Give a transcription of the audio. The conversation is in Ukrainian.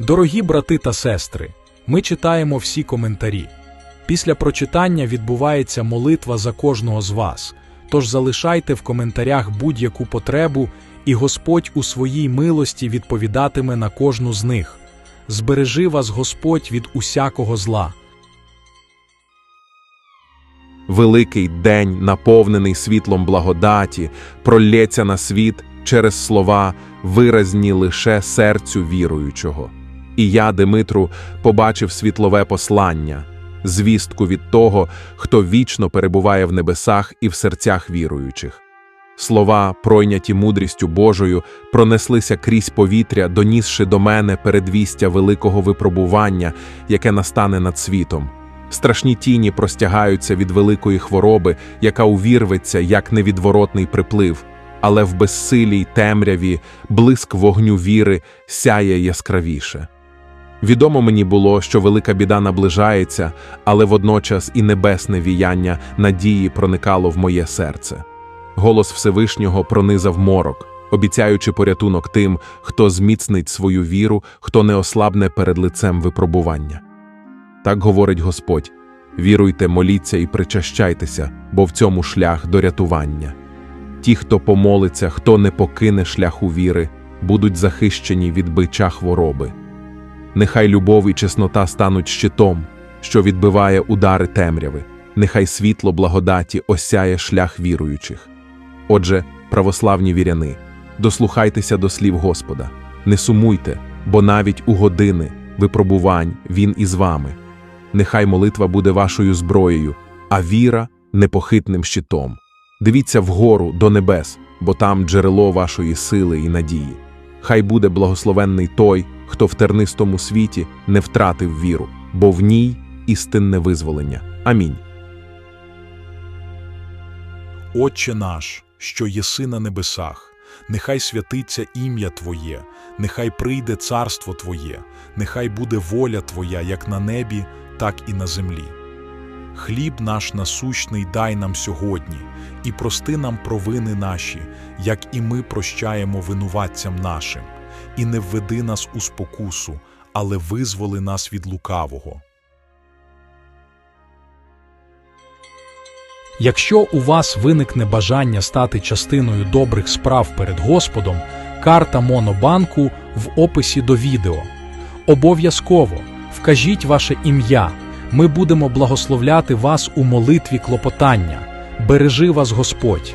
Дорогі брати та сестри, ми читаємо всі коментарі. Після прочитання відбувається молитва за кожного з вас. Тож залишайте в коментарях будь-яку потребу, і Господь у своїй милості відповідатиме на кожну з них. Збережи вас Господь від усякого зла. Великий день, наповнений світлом благодаті, пролється на світ через слова, виразні лише серцю віруючого. І я, Димитру, побачив світлове послання, звістку від того, хто вічно перебуває в небесах і в серцях віруючих. Слова, пройняті мудрістю Божою, пронеслися крізь повітря, донісши до мене передвістя великого випробування, яке настане над світом. Страшні тіні простягаються від великої хвороби, яка увірветься, як невідворотний приплив, але в безсилій темряві блиск вогню віри сяє яскравіше. Відомо мені було, що велика біда наближається, але водночас і небесне віяння надії проникало в моє серце. Голос Всевишнього пронизав морок, обіцяючи порятунок тим, хто зміцнить свою віру, хто не ослабне перед лицем випробування. Так говорить Господь: віруйте, моліться і причащайтеся, бо в цьому шлях до рятування. Ті, хто помолиться, хто не покине шляху віри, будуть захищені від бича хвороби. Нехай любов і чеснота стануть щитом, що відбиває удари темряви, нехай світло благодаті осяє шлях віруючих. Отже, православні віряни, дослухайтеся до слів Господа, не сумуйте, бо навіть у години випробувань Він із вами. Нехай молитва буде вашою зброєю, а віра непохитним щитом. Дивіться вгору до небес, бо там джерело вашої сили і надії. Хай буде благословенний той, хто в тернистому світі не втратив віру, бо в ній істинне визволення. Амінь. Отче наш, що єси на небесах, нехай святиться ім'я Твоє, нехай прийде царство Твоє, нехай буде воля Твоя як на небі, так і на землі. Хліб наш насущний дай нам сьогодні, і прости нам провини наші, як і ми прощаємо винуватцям нашим, і не введи нас у спокусу, але визволи нас від лукавого. Якщо у вас виникне бажання стати частиною добрих справ перед Господом, карта Монобанку в описі до відео. Обов'язково вкажіть ваше ім'я. Ми будемо благословляти вас у молитві клопотання. Бережи вас Господь!